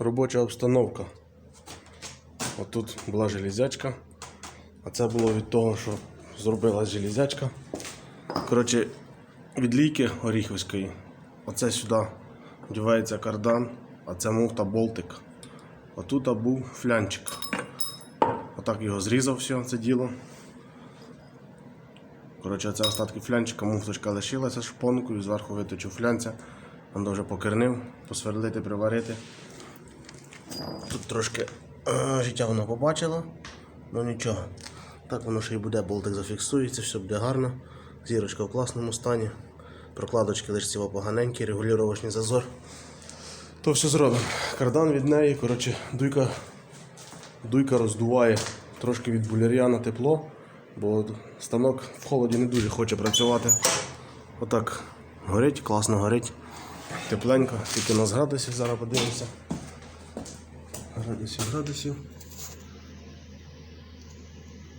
робоча обстановка. Отут була железячка, а це було від того, що зробила железячка. Коротше, від лійки Оріхівської. Оце сюди вдівається кардан, а це муфта болтик. Отут був флянчик. Отак його зрізав все це діло. Коротше, це остатки флянчика, муфточка лишилася шпонкою, зверху виточив флянця, там вже покернив, посверлити, приварити. Тут трошки е, життя воно побачило, ну нічого. Так воно ще й буде, болтик зафіксується, все буде гарно. Зірочка в класному стані. Прокладочки лише цього поганенькі, регулювачний зазор. То все зробимо. Кардан від неї, коротше, дуйка, дуйка роздуває трошки від буляр'яна тепло, бо станок в холоді не дуже хоче працювати. Отак горить, класно горить. Тепленько, тільки у нас градусів, зараз подивимося. Градусів, градусів.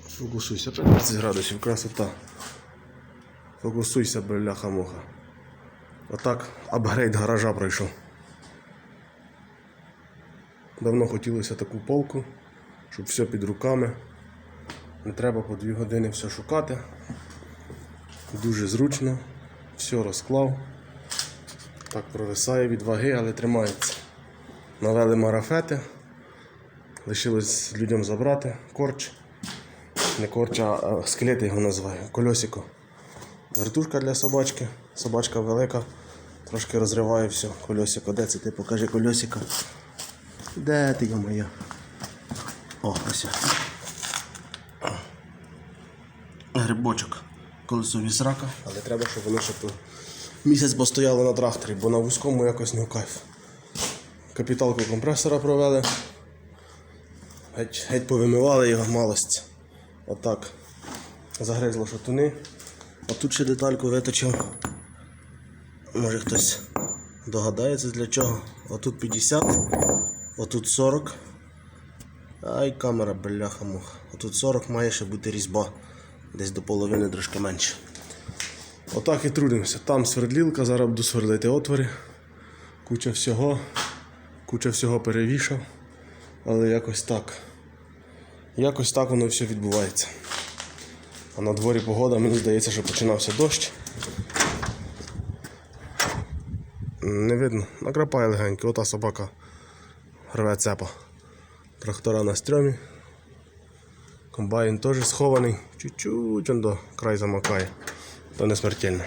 Фокусуйся, 15 градусів, красота. Фокусуйся, бляха-муха. Отак апгрейд гаража пройшов. Давно хотілося таку полку, щоб все під руками. Не треба по дві години все шукати. Дуже зручно, все розклав. Так провисає від ваги, але тримається. Навели марафети. Лишилось людям забрати корч. Не корч, а скелет його називаю, кольосико. Вертушка для собачки. Собачка велика. Трошки розриває все. Кольосико. Де це ти покажи кольосика? Де ти моя? О, ось. Грибочок. Колесові срака, але треба, щоб воно ще місяць постояло на тракторі, бо на вузькому якось не в кайф. Капіталку компресора провели. Геть, геть повимивали його малость. Отак. Загризло шатуни. А тут ще детальку виточив. Може хтось догадається для чого. Отут 50, отут 40. Ай, камера, бляха муха. Отут 40 має ще бути різьба. Десь до половини трошки менше. Отак і трудимося. Там свердлілка, зараз буду сверлити отвори. Куча всього. Куча всього перевішав. Але якось так. Якось так воно все відбувається. А на дворі погода, мені здається, що починався дощ. Не видно, накрапає легенько, ота собака рве цепа. Трактора на стрьомі. Комбайн теж схований, чуть-чуть он до край замакає. То не смертельно.